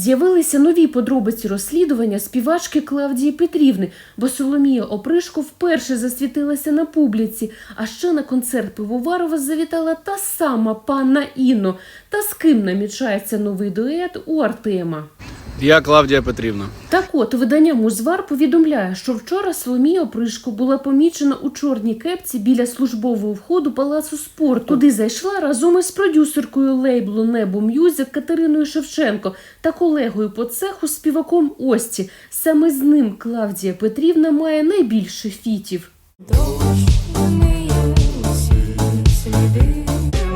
З'явилися нові подробиці розслідування співачки Клавдії Петрівни, бо Соломія Опришко вперше засвітилася на публіці. А ще на концерт Пивоварова завітала та сама панна Інно. Та з ким намічається новий дует у Артема. Я Клавдія Петрівна. Так от видання Музвар повідомляє, що вчора Соломія Опришко була помічена у чорній кепці біля службового входу палацу спорту. Туди зайшла разом із продюсеркою лейблу Небо М'юзик Катериною Шевченко та колегою по цеху співаком Ості. Саме з ним Клавдія Петрівна має найбільше фітів.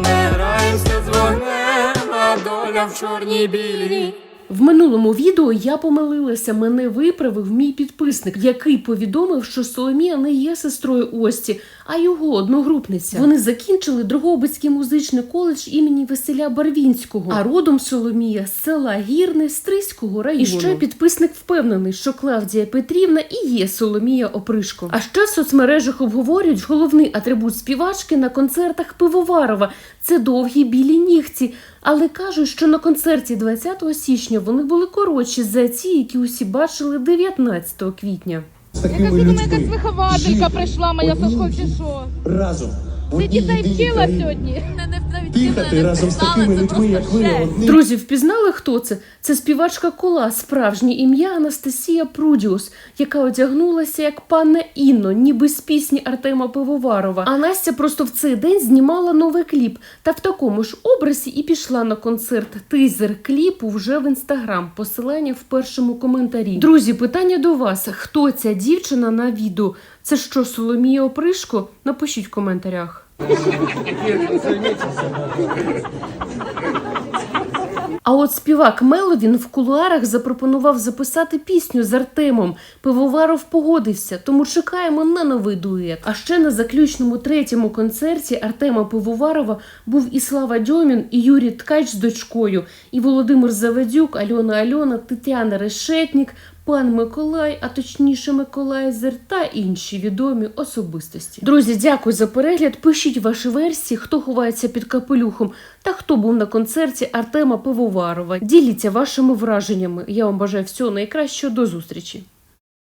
Не граємося з вогнем, а доля в чорній білій. В минулому відео я помилилася, мене виправив мій підписник, який повідомив, що Соломія не є сестрою Ості, а його одногрупниця. Вони закінчили Дрогобицький музичний коледж імені Василя Барвінського. А родом Соломія з села Гірне Стрийського району. І ще підписник впевнений, що Клавдія Петрівна і є Соломія Опришко. А ще в соцмережах обговорюють головний атрибут співачки на концертах Пивоварова це довгі білі нігті. Але кажуть, що на концерті 20 січня вони були коротші за ті, які усі бачили 19 квітня. Яка кажу, мене якась вихователька прийшла, моя Сашко, чи що? Разом. Ти дітей вчила сьогодні? Дихати разом з такими людьми, як ви, одним Друзі, впізнали, хто це? Це співачка кола, справжнє ім'я Анастасія Прудіус, яка одягнулася як панна Інно, ніби з пісні Артема Пивоварова. А Настя просто в цей день знімала новий кліп. Та в такому ж образі і пішла на концерт. Тизер кліпу вже в інстаграм. Посилання в першому коментарі. Друзі, питання до вас: хто ця дівчина на відео? Це що, Соломія Опришко? Напишіть в коментарях. А от співак Меловін в кулуарах запропонував записати пісню з Артемом. Пивоваров погодився, тому чекаємо на новий дует. А ще на заключному третьому концерті Артема Пивоварова був і Слава Дьомін, і Юрій Ткач з дочкою, і Володимир Заведюк, Альона Альона, Тетяна Решетнік, пан Миколай, а точніше Миколайзер та інші відомі особистості. Друзі, дякую за перегляд. Пишіть ваші версії, хто ховається під капелюхом та хто був на концерті Артема Пивоварова. Діліться вашими враженнями. Я вам бажаю всього найкращого. До зустрічі.